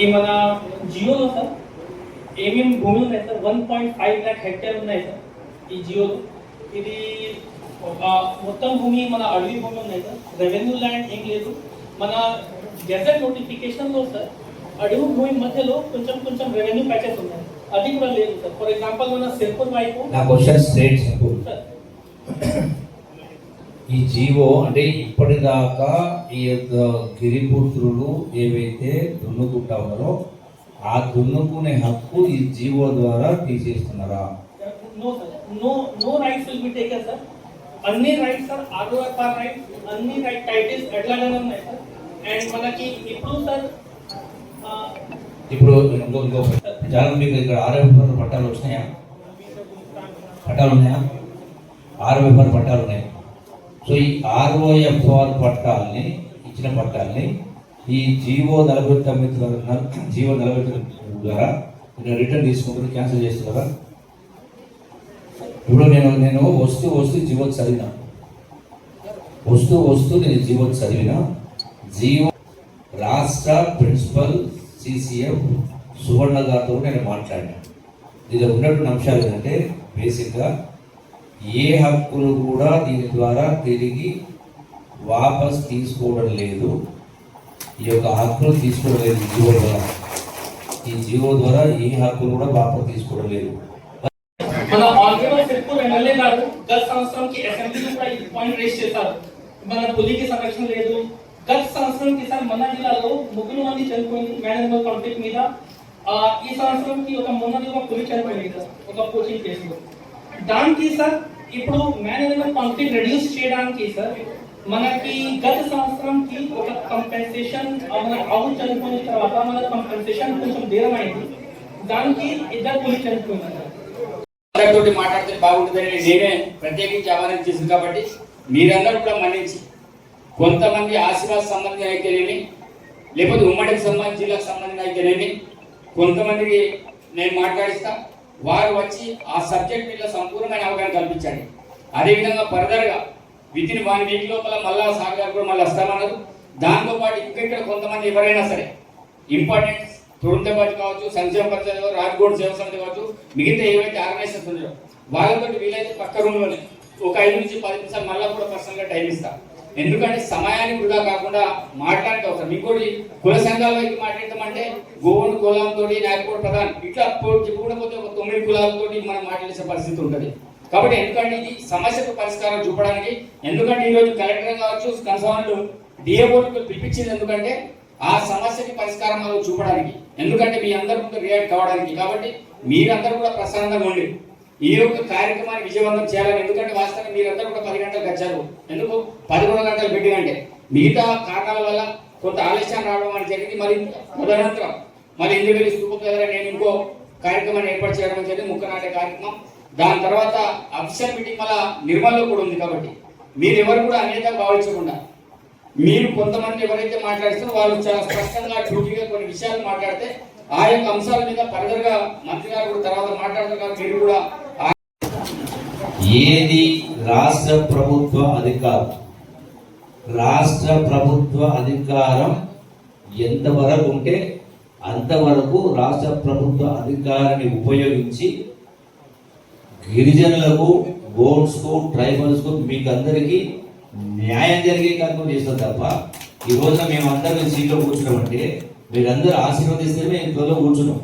ఈ మన జియోలో సార్ ఏమేమి భూములు ఉన్నాయి sir? One point five lakh hectare ఉన్నాయి సార్ ఈ జియోలో. ఇది మొత్తం భూమి మన అడవి భూమి ఉన్నాయి సార్. రెవెన్యూ ల్యాండ్ ఏం లేదు. మన గెజెట్ నోటిఫికేషన్లో సార్ అడవి భూమి మధ్యలో కొంచెం కొంచెం రెవెన్యూ ప్యాచెస్ ఉన్నాయి. అది కూడా లేదు సార్. ఫర్ ఎగ్జాంపుల్ మన సిర్పూర్ వైపు నా క్వశ్చన్ స్ట్రేట్ సింపుల్ సార్ ఈ జీవో అంటే ఇప్పటిదాకా ఈ యొక్క గిరిపుత్రులు ఏవైతే దున్నుకుంటా ఉన్నారో ఆ దున్నుకునే హక్కు ఈ జీవో ద్వారా తీసేస్తున్నారా? అన్ని రైట్స్ సార్ ఆర్ఓఎఫ్ఆర్ రైట్స్ అన్ని రైట్ టైటిల్స్ ఎట్లాగానే ఉన్నాయి సార్ అండ్ మనకి ఇప్పుడు సార్ ఇప్పుడు ఇంకో ఇంకో చాలా మీకు ఇక్కడ ఆర్ఎఫ్ఆర్ పట్టాలు వచ్చినాయా పట్టాలు ఉన్నాయా? ఆర్ఓఎఫ్ఆర్ పట్టాలు ఉన్నాయి. సో ఈ ఆర్ఓఎఫ్ఆర్ పట్టాలని ఇచ్చిన పట్టాలని ఈ జీవో నలభై తొమ్మిది జీవో నలభై తొమ్మిది ద్వారా రిటర్న్ తీసుకుంటారు క్యాన్సిల్ చేస్తున్నారా ఇప్పుడు నేను నేను వస్తూ వస్తూ జీవో చదివిన. వస్తూ వస్తూ నేను జీవో చదివిన. జీవో రాష్ట్ర ప్రిన్సిపల్ సిసిఎం సువర్ణ గారితో నేను మాట్లాడినా. దీనిలో ఉన్నటువంటి అంశాలు ఏంటంటే బేసిక్గా ఏ హక్కులు కూడా దీని ద్వారా తిరిగి వాపస్ తీసుకోవడం లేదు. ఈ యొక్క హక్కులు తీసుకోవడం లేదు జీవో ద్వారా. ఈ జీవో ద్వారా ఏ హక్కులు కూడా వాపస్ తీసుకోవడం లేదు. మన ఆల్రెడీ సిర్పూర్ ఎమ్మెల్యే గారు గత సంవత్సరంకి అసెంబ్లీలో కూడా ఈ పాయింట్ రేస్ చేశారు. మన పులికి సంరక్షణ లేదు. గత సంవత్సరం సార్ మన జిల్లాలో ముగ్గురు మంది చనిపోయింది మేనేజ్మెంట్ కాన్ఫ్లిక్ట్ మీద ఈ సంవత్సరంకి ఒక మొన్నది ఒక పులి చనిపోయింది సార్. ఒక కోచింగ్ కేసులో. దానికి సార్ ఇప్పుడు మేనేజ్మెంట్ కాన్ఫ్లిక్ట్ రెడ్యూస్ చేయడానికి సార్ మనకి గత సంవత్సరంకి ఒక కంపెన్సేషన్ మన ఆవు చనిపోయిన తర్వాత మన కంపెన్సేషన్ కొంచెం దూరం దానికి ఇద్దరు పులి చనిపోయింది సార్. అందరితోటి మాట్లాడితే బాగుంటుందని నేనే ప్రత్యేకించి ఆహ్వానం చేసింది కాబట్టి మీరందరూ కూడా మన్నించి కొంతమంది ఆశీర్వాద సంబంధించిన అయితేనేమి లేకపోతే ఉమ్మడికి సంబంధించి జిల్లాకు సంబంధించిన అయితేనేమి కొంతమందికి నేను మాట్లాడిస్తా. వారు వచ్చి ఆ సబ్జెక్ట్ మీద సంపూర్ణమైన అవగాహన కల్పించండి. అదేవిధంగా ఫర్దర్గా విత్ ఇన్ వన్ వీక్ లోపల మళ్ళా సార్ గారు కూడా మళ్ళీ వస్తామన్నారు. దాంతోపాటు ఇంకా ఇక్కడ కొంతమంది ఎవరైనా సరే ఇంపార్టెంట్ తురుందబాద్ కావచ్చు సంక్షేమ పరిషత్ కావచ్చు రాజ్కోట్ సేవ సమితి కావచ్చు మిగతా ఏవైతే ఆర్గనైజేషన్స్ ఉన్నాయో వాళ్ళతో వీలైతే పక్క రూమ్లోనే ఒక ఐదు నుంచి పది నిమిషాలు మళ్ళీ కూడా పర్సనల్గా టైం ఇస్తాను ఎందుకంటే సమయాన్ని వృధా కాకుండా మాట్లాడటం అవసరం. ఇంకోటి కుల సంఘాల వైపు మాట్లాడతామంటే గోవుడు కులంతో నాయకుడు ప్రధాన్ ఇట్లా పో- పోతే ఒక తొమ్మిది కులాలతో మనం మాట్లాడే పరిస్థితి ఉంటుంది. కాబట్టి ఎందుకంటే ఇది సమస్యకు పరిష్కారం చూపడానికి ఎందుకంటే ఈరోజు కలెక్టర్ కావచ్చు కన్సర్న్ డిఏబోర్డుకు పిలిపించింది ఎందుకంటే ఆ సమస్యకి పరిష్కారం చూపడానికి ఎందుకంటే మీ అందరి ముందు రియాక్ట్ కావడానికి. కాబట్టి మీరందరూ కూడా ప్రశాంతంగా ఉండి ఈ యొక్క కార్యక్రమాన్ని విజయవంతం చేయాలని ఎందుకంటే వాస్తవంగా మీరందరూ కూడా పది గంటలకు వచ్చారు ఎందుకు? పదకొండు గంటలు పెట్టినంటే మిగతా కారణాల వల్ల కొంత ఆలస్యం రావడం అని జరిగింది. మరి తదనంతరం మరి ఇందుకు స్థూపం దగ్గర నేను ఇంకో కార్యక్రమాన్ని ఏర్పాటు చేయడం జరిగింది ముక్క నాటే కార్యక్రమం. దాని తర్వాత అఫీషియల్ మీటింగ్ మళ్ళా నిర్మల్లో కూడా ఉంది కాబట్టి మీరు ఎవరు కూడా అనేక భావించకుండా మీరు కొంతమంది ఎవరైతే మాట్లాడిస్తారో వాళ్ళు చాలా స్పష్టంగా డ్యూటీగా కొన్ని విషయాలు మాట్లాడితే ఆ యొక్క అంశాల మీద ఫర్దర్గా మంత్రి గారు కూడా తర్వాత మాట్లాడతారు కాబట్టి మీరు కూడా ఏది రాష్ట్ర ప్రభుత్వ అధికారం? రాష్ట్ర ప్రభుత్వ అధికారం ఎంతవరకు ఉంటే అంతవరకు రాష్ట్ర ప్రభుత్వ అధికారాన్ని ఉపయోగించి గిరిజనులకు గోడ్స్కు ట్రైబల్స్కు మీకు అందరికీ న్యాయం జరిగే కార్యక్రమం చేస్తాం తప్ప ఈ రోజున మేము అందరం సీట్లో కూర్చున్నామంటే మీరందరూ ఆశీర్వదిస్తే మేము త్వరలో కూర్చున్నాం.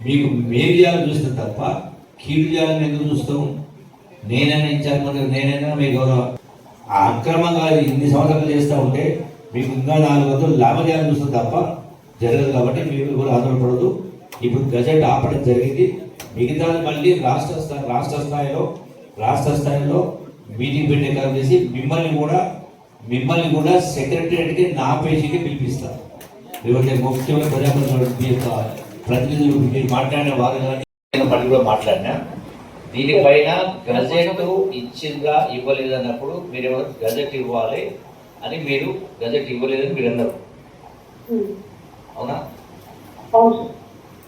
మీకు మేలు చేయాలని చూస్తాం తప్ప కీడు చేయాలని ఎందుకు చూస్తాం? నేనైనా ఇన్ఛార్జ్ మంత్రి నేనైనా మీ గౌరవ. ఆ అక్రమంగా ఇన్ని సంవత్సరాలు చేస్తూ ఉంటే మీకు ఇంకా నాలుగు వందలు లాభం చూస్తుంది తప్ప జరగదు కాబట్టి మీరు కూడా ఆధారపడదు ఇప్పుడు గజెట్ ఆపడం జరిగింది. మిగతా మళ్ళీ రాష్ట్ర స్థాయి రాష్ట్ర స్థాయిలో రాష్ట్ర స్థాయిలో మీటింగ్ పెట్టే కాలం చేసి మిమ్మల్ని కూడా మిమ్మల్ని కూడా సెక్రటరియట్కి నా పేజీకి పిలిపిస్తారు లేకపోతే ముఖ్యమైన ప్రజాప్రతినిధులు యొక్క ప్రతినిధులు మీరు మాట్లాడిన వారు కానీ నేను కూడా మాట్లాడినా. దీనిపైన గజెట్ ఇచ్చిందా ఇవ్వలేదు అన్నప్పుడు మీరు గజెట్ ఇవ్వాలి అని మీరు గజెట్ ఇవ్వలేదని మీరు అన్నారు అవునా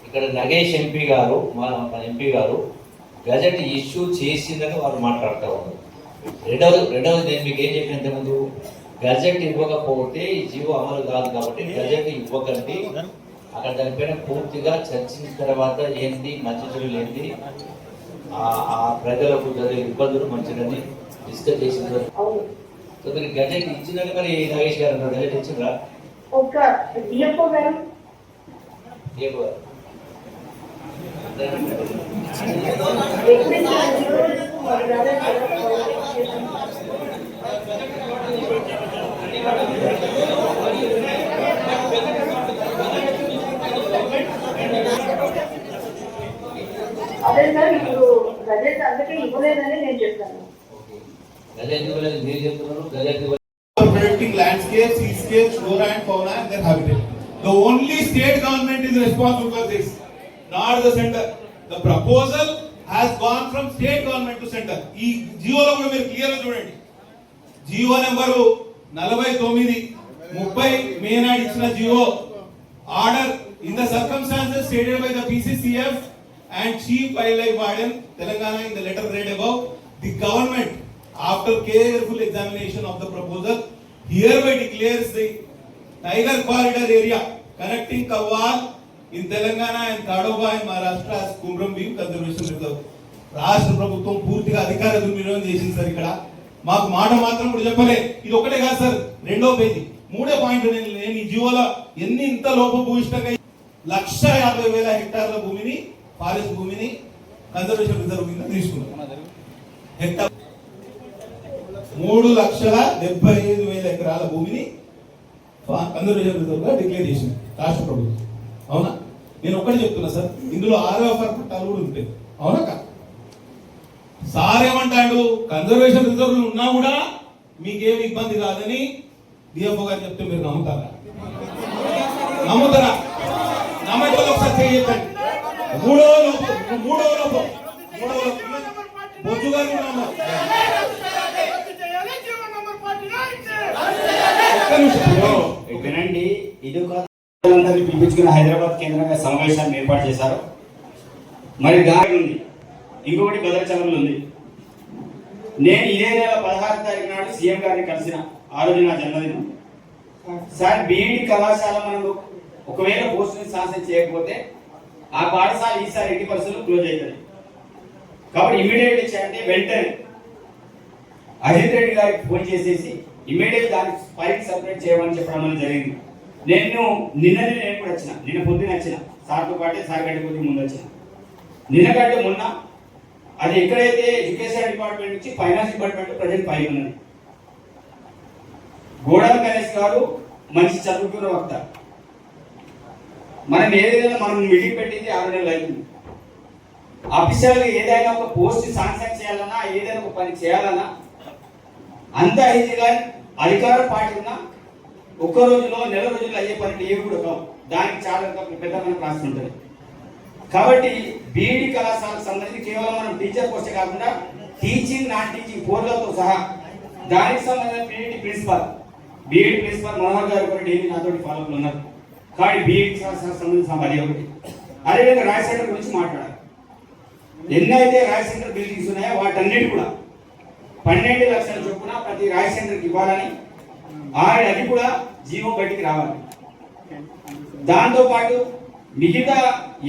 ఇక్కడ నగేష్ ఎంపీ గారు మా ఎంపీ గారు గజెట్ ఇష్యూ చేసిందని వారు మాట్లాడుతూ ఉన్నారు. రెండవది రెండవది నేను మీకు ఏం చెప్పినంత ముందు గజెట్ ఇవ్వకపోతే ఈ జీవో అమలు కాదు కాబట్టి గజెట్ ఇవ్వకండి. అక్కడ దానిపైన పూర్తిగా చర్చించిన తర్వాత ఏంటి మంచి చెడులు ఏంటి? ఆ- ప్రజలకు జరిగే ఇబ్బందులు మంచిదని డిస్కస్ చేసిన సో మీరు గజెట్ ఇచ్చిందని మరి నాగేష్ గారు అన్నారు. గజెట్ ఇచ్చిండ్రా? ఒక డిఎఫ్ఓ గారు? మరి రాలేదు కదా? అదే సార్ ఇప్పుడు బడ్జెట్ అందుకే ఇవ్వలేదని నేను చెప్పాను గజెట్ ఇవ్వలేదు మీరు చెప్తున్నారు గజెట్ ఇవ్వలేదు protecting landscape, seascape, flora and fauna and their habitat. The only state government is responsible for this, not the center. The proposal has gone from state government to center. ఈ జియోలో కూడా మీరు clear చూడండి Jio number నలభై తొమ్మిది ముప్పై May నాడు ఇచ్చిన GO order in the circumstances stated by the PCCF and chief wild life warden Telangana in the letter read above the government after careful examination of the proposal hereby declares the tiger corridor area connecting Kawal in Telangana and Kadova in Maharashtra as Kumram Beam Conservation Reserve. రాష్ట్ర ప్రభుత్వం పూర్తిగా అధికార దుర్వినియోగం చేసింది sir ఇక్కడ మాకు మాట మాత్రం కూడా చెప్పలే ఇది ఒకటే కాదు సార్ రెండో పేజీ మూడో పాయింట్ నేను నేను ఈ జీవోలో ఎన్ని ఇంత లోపభూయిష్టంగా లక్ష యాభై వేల హెక్టార్ల భూమిని ఫారెస్ట్ భూమిని కన్జర్వేషన్ రిజర్వ్ కింద తీసుకున్నాం మూడు లక్షల డెబ్బై ఐదు వేల ఎకరాల భూమిని కన్జర్వేషన్ రిజర్వ్గా డిక్లేర్ చేసింది రాష్ట్ర ప్రభుత్వం. అవునా? నేను ఒకటి చెప్తున్నా సార్ ఇందులో ఆరో ఫర్ పట్టాలు కూడా ఉంటాయి. అవునా కాదు? సార్ ఏమంటాడు? కన్జర్వేషన్ రిజర్వ్ ఉన్నా కూడా మీకేమి ఇబ్బంది కాదని డిఎఫ్ఓ గారు చెప్తే మీరు నమ్ముతారా? నమ్ముతారా? నమ్మటం ఒకసారి మూడో లోపం మూడో లోపం. మూడో లోపం. బొజ్జు గారు వినండి ఇది ఒక అందరినీ పిలిపించుకుని హైదరాబాద్ కేంద్రంగా సమావేశాన్ని ఏర్పాటు చేశారు. మరి దారి ఉంది. ఇంకొకటి భద్రాచలంలో ఉంది. నేను ఇదే నెల పదహారు తారీఖు నాడు సీఎం గారిని కలిసిన ఆ రోజు నా జన్మదినం. సార్ బీఈడి కళాశాల మనం ఒకవేళ పోస్టుని శాసన చేయకపోతే ఆ పాఠశాల ఈసారి ఎట్టి పరిస్థితుల్లో క్లోజ్ అవుతుంది కాబట్టి ఇమీడియట్గా చేయండి వెంటనే. అజిత్ రెడ్డి గారికి ఫోన్ చేసేసి ఇమీడియట్ దానికి ఫైల్ సపరేట్ చేయమని చెప్పడం అనేది జరిగింది. నేను నిన్ననే నేను కూడా వచ్చిన నిన్న పొద్దున వచ్చిన. సార్తో పాటే సార్ గంట కొద్ది ముందు వచ్చిన. నిన్న కంటే మొన్న అది ఎక్కడైతే ఎడ్యుకేషన్ డిపార్ట్మెంట్ నుంచి ఫైనాన్స్ డిపార్ట్మెంట్ ప్రజెంట్ పై ఉన్నది. గోడల గణేష్ గారు మంచి చదువుకున్న వక్త. మనం ఏదైనా మనం మీటింగ్ పెట్టింది ఆరు నెలలు అయింది. అఫీషియల్గా ఏదైనా ఒక పోస్ట్ శాంక్షన్ చేయాలన్నా ఏదైనా ఒక పని చేయాలన్నా అంత ఈజీగా అధికార పార్టీ ఉన్న ఒక్క రోజులో నెల రోజుల్లో అయ్యే పని ఏవి కూడా కావు. దానికి చాలా పెద్ద మనకు ఉంటుంది. కాబట్టి బీఈడి కళాశాలకు సంబంధించి కేవలం మనం టీచర్ పోస్టే కాకుండా టీచింగ్ నాన్ టీచింగ్ పోర్లతో సహా దానికి సంబంధించిన BEd principal BEd principal Manohar గారు కూడా డైలీ నాతోటి ఫాలో ఉన్నారు. కానీ బీఈడి కళాశాలకు సంబంధించిన అది ఒకటి అదేవిధంగా రాయ్ సెంటర్ గురించి మాట్లాడాలి. ఎన్నైతే రాయ్ సెంటర్ బిల్డింగ్స్ ఉన్నాయో వాటన్నిటి కూడా పన్నెండు లక్షల చొప్పున ప్రతి రాయ్ సెంటర్కి ఇవ్వాలని ఆయన అది కూడా జీవో బయటికి రావాలి. దాంతోపాటు మిగతా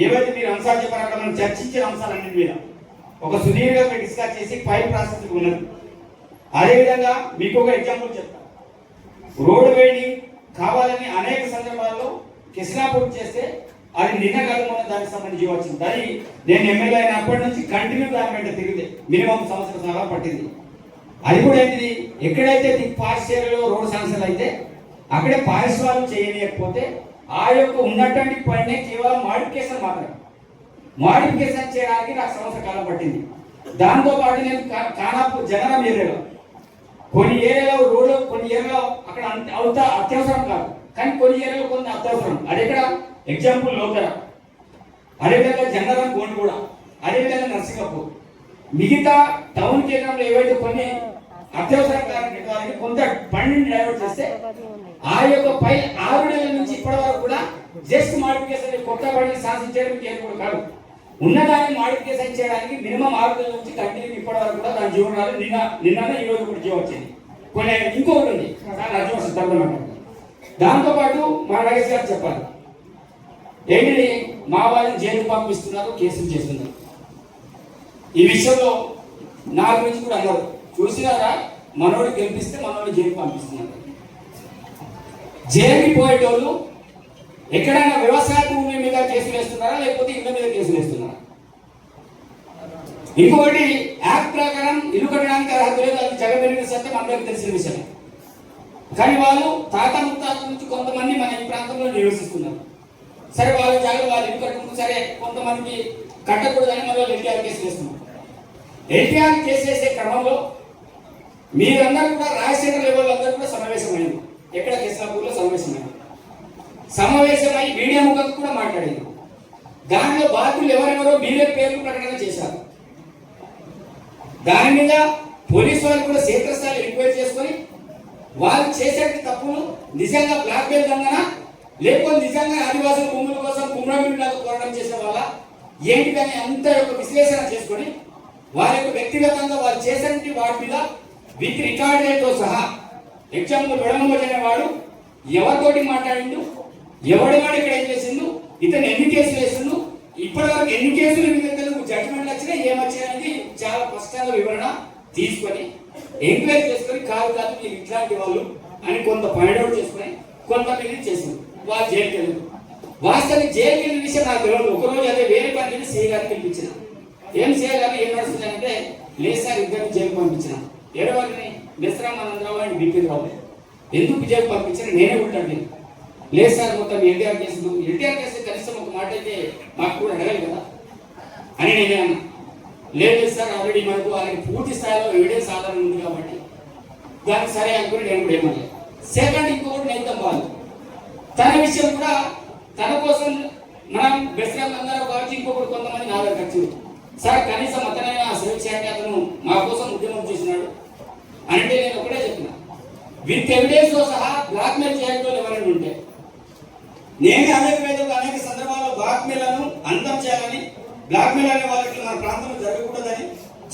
ఏవైతే మీరు అంశాలు చెప్పారో మనం చర్చించిన అంశాలన్నింటి మీద ఒక సుదీర్ఘంగా డిస్కస్ చేసి ఫైల్ ప్రాసెస్ ఉన్నది. అదేవిధంగా మీకు ఒక ఎగ్జాంపుల్ చెప్తాను రోడ్ వేడి కావాలని అనేక సందర్భాల్లో కిస్నాపూర్ చేస్తే అది నిన్న కాదు మొన్న దానికి సంబంధించి వచ్చింది దాని నేను ఎమ్మెల్యే అయినప్పటి నుంచి కంటిన్యూ దాని వెంట తిరిగితే మినిమం సంవత్సరం చాలా పట్టింది. అది కూడా ఏంటిది? ఎక్కడైతే దిక్ పాస్ట్ ఏరియాలో రోడ్ సమస్యలు అయితే అక్కడే పారిశ్రామిక చేయలేకపోతే ఆ యొక్క ఉన్నటువంటి పనినే కేవలం మాడిఫికేషన్ మాత్రమే. మాడిఫికేషన్ చేయడానికి నాకు సంవత్సర కాలం పట్టింది. దాంతో పాటు నేను కా- కానాపూర్ జనరం ఏరియాలో. కొన్ని ఏరియాలో రోడ్లు కొన్ని ఏరియాలో అక్కడ అంత- అంత అత్యవసరం కాదు. కానీ కొన్ని ఏరియాలో కొన్ని అత్యవసరం అదెక్కడ? ఎగ్జాంపుల్ లోకర అదేవిధంగా జనరల్ గోండు కూడా. అదేవిధంగా నర్సింగపూర్. మిగతా టౌన్ కేంద్రంలో ఏవైతే కొన్ని అత్యవసరం కారణానికి కొంత బండిని డైవర్ట్ చేస్తే ఆ యొక్క పై ఆరు నెలల నుంచి ఇప్పటి వరకు కూడా జస్ట్ మాడిఫికేషన్ కొత్త బండిని శాసించడం ఏం కూడా కాదు. ఉన్నదాన్ని మాడిఫికేషన్ చేయడానికి మినిమం ఆరు నెలల నుంచి కంటిన్యూ ఇప్పటి వరకు కూడా దాని జీవనాలు నిన్న నిన్న ఈ రోజు కూడా జీవం వచ్చింది కొన్ని ఇంకొకటి ఉంది. దాని అర్థం వస్తుంది దాంతోపాటు మా నగేష్ గారు చెప్పాలి ఏంటిది? మా వారిని జైలు పంపిస్తున్నారు కేసులు చేస్తున్నారు. ఈ విషయంలో నా గురించి కూడా అన్నారు. చూసినారా? మనోడు గెలిపిస్తే మనోడు జైలు పంపిస్తున్నారు. జైలుకి పోయేటోళ్ళు ఎక్కడైనా వ్యవసాయ భూమి మీద కేసులు వేస్తున్నారా? లేకపోతే ఇళ్ళ మీద కేసులు వేస్తున్నారా? ఇంకొకటి యాక్ట్ ప్రకారం ఇల్లు కట్టడానికి అర్హత లేదు. అది జగమెరిగిన సత్యం అందరికీ తెలిసిన విషయం కానీ వాళ్ళు తాత ముత్తాతల కొంతమంది మన ఈ ప్రాంతంలో నివసిస్తున్నారు. సరే వాళ్ళ జాగ్రత్త వాళ్ళు ఇల్లు కట్టుకుంటూ సరే కొంతమందికి కట్టకూడదని మళ్ళీ ఎన్టీఆర్ కేసు చేస్తున్నాం. ఎన్టీఆర్ చేసేసే క్రమంలో మీరందరూ కూడా రాజశేఖర లెవెల్ అందరూ కూడా సమావేశమైంది. ఎక్కడ కిస్లాపూర్లో సమావేశమైంది. సమావేశమై మీడియా ముఖంగా కూడా మాట్లాడింది. దానిలో బాధ్యులు ఎవరెవరో మీరే పేర్లు ప్రకటన చేశారు. దాని మీద పోలీసు వాళ్ళు కూడా క్షేత్రస్థాయిలో ఎంక్వైరీ చేసుకొని వాళ్ళు చేసే తప్పులు నిజంగా బ్లాక్ మెయిల్ లేకపోతే నిజంగా ఆదివాసుల భూముల కోసం కుమ్రమిలాగా పోరాటం చేసే వాళ్ళ? ఏంటిదని అంత యొక్క విశ్లేషణ చేసుకొని వారి యొక్క వ్యక్తిగతంగా వాళ్ళు చేసిన వాటి మీద విత్ రికార్డేతో సహా ఎగ్జాంపుల్ విడమోజు అనేవాడు ఎవరితోటి మాట్లాడిండు? ఎవడి వాడు ఇక్కడ ఏం చేసిండు? ఇతను ఎన్ని కేసులు వేసిండు? ఇప్పటివరకు ఎన్ని కేసులు మీద జడ్జిమెంట్లు వచ్చినాయి ఏమొచ్చాయనేది చాలా స్పష్టంగా వివరణ తీసుకొని ఎంక్వైరీ చేసుకొని కాదు కాదు మీరు ఇట్లాంటి వాళ్ళు అని కొంత పాయింట్ అవుట్ చేసుకుని కొంత మీద చేసింది వాళ్ళు జైలుకి వెళ్ళారు. వాస్తవానికి జైలుకి వెళ్ళిన విషయం నాకు తెలియదు. ఒకరోజు అదే వేరే పని మీద సీ గారికి పిలిపించిన. ఏం చేయాలని ఏం నడుస్తుందంటే లేదు సార్ ఇద్దరిని జైలు పంపించిన. ఏడో నిశ్రామానందరావు నిస్రామానందరావు అండ్ బిపిన్ రావు. ఎందుకు జైలు పంపించిన నేనే ఉంటాను లేదు సార్ మొత్తం ఎన్టీఆర్ కేసులు. ఎన్టీఆర్ కేసు కనీసం ఒక మాట అయితే మాకు కూడా అడగాలి కదా? అని నేనే అన్నా. లేదు సార్ ఆల్రెడీ మనకు ఆయనకి పూర్తి స్థాయిలో ఎవిడెన్స్ ఆధారం ఉంది కాబట్టి దానికి సరే అనుకుని నేను కూడా ఏమన్నా సెకండ్ ఇంకొకటి నైతం బాలు. తన విషయం కూడా తన కోసం మనం బెస్ట్ అందరూ కావచ్చు ఇంకొకటి కొంతమంది నా ఖర్చు సార్ కనీసం అతనైనా సురక్ష అంటే అతను మా కోసం ఉద్యమం చేసినాడు అంటే నేను ఒకటే చెప్పిన. విత్ ఎవిడెన్స్తో సహా బ్లాక్ మెయిల్ ఎవరైనా ఉంటే నేనే అనేక అనేక సందర్భాల్లో బ్లాక్ మెయిల్లను అంతం చేయాలని బ్లాక్మెయిల్ అనే వాళ్ళకి మన ప్రాంతంలో జరగకూడదని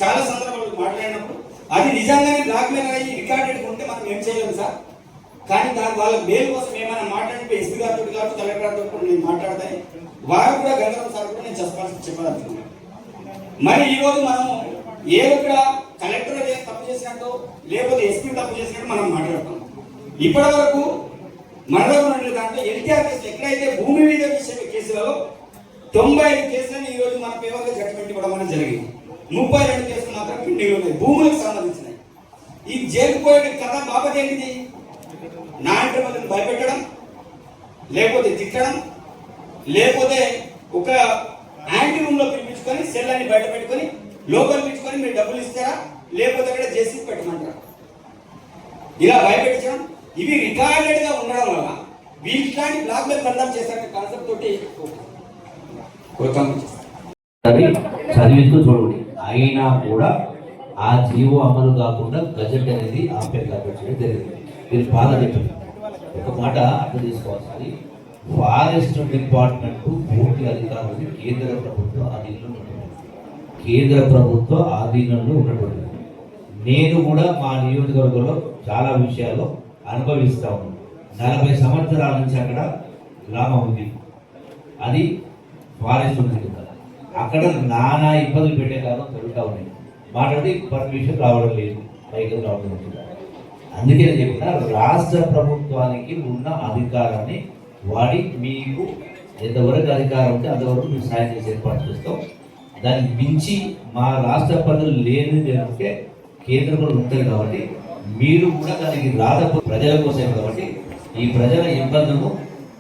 చాలా సందర్భాలు మాట్లాడినప్పుడు అది నిజంగానే బ్లాక్మెయిల్ అయ్యి రికార్డెడ్ ఉంటే మనం ఏం చేయలేము సార్. కానీ దాని వాళ్ళ మేలు కోసం ఏమైనా మాట్లాడితే ఎస్పీ గారితో కావచ్చు కలెక్టర్ గారితో కూడా నేను మాట్లాడతాను వారు కూడా గంగారాం సార్ కూడా నేను చెప్పాల్సి చెప్పదలుచుకున్నాను మరి ఈ రోజు ఏ ఇక్కడ కలెక్టర్ ఏ తప్పు చేసినట్టు లేకపోతే ఎస్పీ తప్పు చేసినట్టు మనం మాట్లాడతాం. ఇప్పటి వరకు మన ఉన్న దాంట్లో ఎన్టీఆర్ కేసు ఎక్కడైతే భూమి మీద విషయ కేసులలో తొంభై ఐదు కేసులను ఈరోజు మన పేపర్లో జడ్జిమెంట్ ఇవ్వడం అనేది జరిగింది. ముప్పై రెండు కేసులు మాత్రం పెండింగ్ ఉన్నాయి. భూములకు సంబంధించినవి. ఈ జైలుకు కథ బాబత్ ఏంటిది? నా ఇంటి భయపెట్టడం లేకపోతే తిట్టడం లేకపోతే ఒక యాంటీ రూమ్లో పిలిపించుకొని సెల్ బయట పెట్టుకొని లోపల పిలుచుకొని మీరు డబ్బులు ఇస్తారా? లేకపోతే అక్కడ జేసీ పెట్టమంటారా? ఇలా భయపెట్టడం ఇవి రికార్డెడ్గా ఉండడం వల్ల వీటిలాంటి బ్లాక్ మెయిల్ బంధం చేసే కాన్సెప్ట్ తోటి కొడతాం చదివిస్తూ చూడండి. అయినా కూడా ఆ జీవో అమలు కాకుండా గజెట్ అనేది ఆపే చేయడం జరిగింది. మీరు బాగా చెప్పింది ఒక మాట అర్థం చేసుకోవాల్సింది. ఫారెస్ట్ డిపార్ట్మెంట్ పూర్తి అధికారులు కేంద్ర ప్రభుత్వ ఆధీనంలో ఉంటుంది కేంద్ర ప్రభుత్వ ఆధీనంలో ఉన్నటువంటిది నేను కూడా మా నియోజకవర్గంలో చాలా విషయాలు అనుభవిస్తా ఉన్నాను. నలభై సంవత్సరాల నుంచి అక్కడ గ్రామం ఉంది. అది ఫారెస్ట్ కదా. అక్కడ నానా ఇబ్బందులు పెట్టే కాలం జరుగుతూ ఉన్నాయి. మాట్లాడి పర్మిషన్ రావడం లేదు. పైకి రావడం లేదు. అందుకే చెప్పిన రాష్ట్ర ప్రభుత్వానికి ఉన్న అధికారాన్ని వాడి మీకు ఎంతవరకు అధికారం ఉంటే అంతవరకు మేము సాయం చేసి ఏర్పాటు చేస్తాం. దాన్ని మించి మా రాష్ట్ర పనులు లేనిది అంటే కేంద్రం కూడా ఉంటుంది కాబట్టి మీరు కూడా దానికి రాదపు ప్రజల కోసమే కాబట్టి ఈ ప్రజల ఇబ్బందులను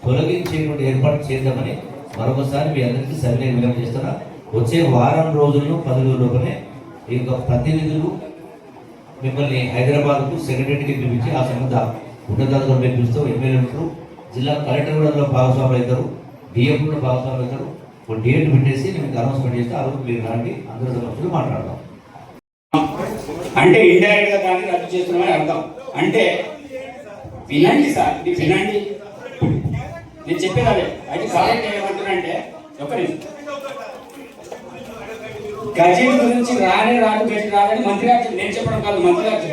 తొలగించేటువంటి ఏర్పాటు చేద్దామని మరొకసారి మీ అందరికీ సర్వే విలువ చేస్తున్నా. వచ్చే వారం రోజుల్లో పది రోజుల్లోనే ఈ యొక్క ప్రతినిధులు మిమ్మల్ని హైదరాబాద్కు సెక్రటరీకి పిలిపించి ఆ సంబంధ ఉన్నతాధికారులు పిలిపిస్తూ ఎమ్మెల్యే ఉంటారు. జిల్లా కలెక్టర్ కూడా అందులో భాగస్వాములు అవుతారు. డిఎం కూడా భాగస్వాములు అవుతారు. ఒక డేట్ పెట్టేసి మీకు అనౌన్స్మెంట్ చేస్తే ఆ రోజు మీరు రాండి అందరి సమస్యలు మాట్లాడదాం. అంటే ఇండైరెక్ట్గా దాన్ని రద్దు చేస్తున్నామని అర్థం. అంటే వినండి సార్ ఇది వినండి. నేను చెప్పేది అదే. అయితే చెప్తున్నానంటే గురించి రాని రాదు గజీ రాదని మంత్రి గారు నేను చెప్పడం కాదు మంత్రి గారు